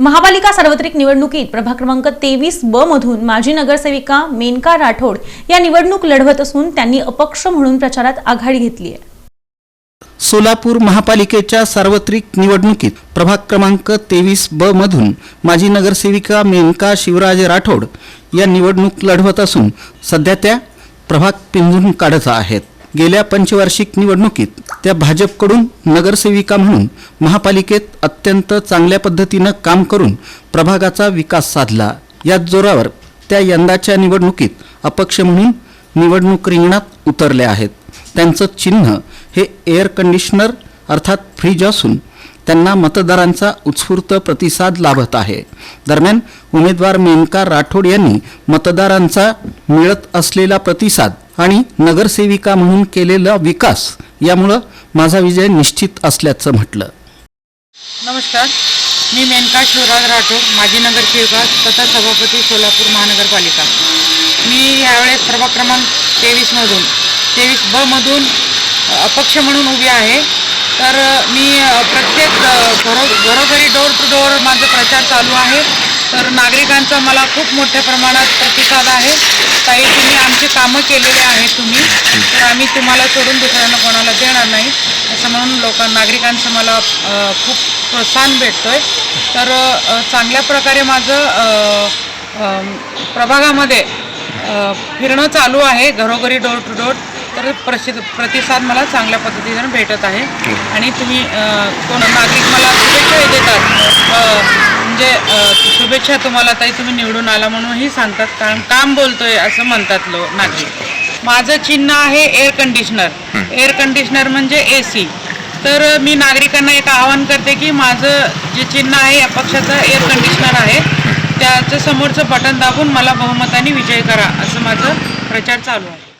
महापालिका सार्वत्रिक निवडणुकीत प्रभाग क्रमांक तेवीस ब मधून माजी नगरसेविका मेनका राठोड या निवडणूक लढवत असून त्यांनी अपक्ष म्हणून प्रचारात आघाडी घेतली आहे. सोलापूर महापालिकेच्या सार्वत्रिक निवडणुकीत प्रभाग क्रमांक तेवीस ब मधून माजी नगरसेविका मेनका शिवराज राठोड या निवडणूक लढवत असून सध्या त्या प्रभाग पिंजून काढत आहेत. गेल्या पंचवार्षिक निवडणुकीत त्या भाजपकडून नगरसेविका म्हणून महापालिकेत अत्यंत चांगल्या पद्धतीनं काम करून प्रभागाचा विकास साधला. याच जोरावर त्या यंदाच्या निवडणुकीत अपक्ष म्हणून निवडणूक रिंगणात उतरल्या आहेत. त्यांचं चिन्ह हे एअर कंडिशनर अर्थात फ्रीज असून त्यांना मतदारांचा उत्स्फूर्त प्रतिसाद लाभत आहे. दरम्यान उमेदवार मेनका राठोड यांनी मतदारांचा मिळत असलेला प्रतिसाद आणि नगरसेविका म्हणून केलेला विकास यामुळं माझा विजय निश्चित असल्याचं म्हटलं. नमस्कार. मी मेनका शिवराज राठोड माजी नगरसेविका तथा सभापती सोलापूर महानगरपालिका. मी यावेळेस प्रभाग क्रमांक तेवीसमधून तेवीस ब मधून अपक्ष म्हणून उभी आहे. तर मी प्रत्येक घरो घरोघरी डोर टू डोर माझा प्रचार चालू आहे. तर नागरिकांचा मला खूप मोठ्या प्रमाणात प्रतिसाद आहे. कामं केलेले आहेत तुम्ही तर आम्ही तुम्हाला सोडून दुसऱ्यांना कोणाला देणार नाही. असं म्हणून लोक नागरिकांचं मला अ, खूप प्रोत्साहन भेटतोय. तर अ, चांगल्या प्रकारे माझं अ, अ, प्रभागामध्ये अ, फिरणं चालू आहे घरोघरी डोर टू डोर तर प्रसिद्ध प्रतिसाद मला चांगल्या पद्धतीने भेटत आहे. आणि तुम्ही अ, कोण नागरिक मला शुभेच्छाही देतात अ, म्हणजे अ, शुभेच्छा तुम्हाला ताई. तुम्ही निवडून आला म्हणूनही सांगतात कारण काम बोलतोय असं म्हणतात लो नागरिक. माझं चिन्ह आहे एअर कंडिशनर एअर कंडिशनर म्हणजे ए सी तर मी नागरिकांना एक आवाहन करते की माझं जे चिन्ह आहे या पक्षाचं एअर कंडिशनर आहे त्याचं समोरचं बटन दाबून मला बहुमताने विजय करा असं माझं प्रचार चालू आहे.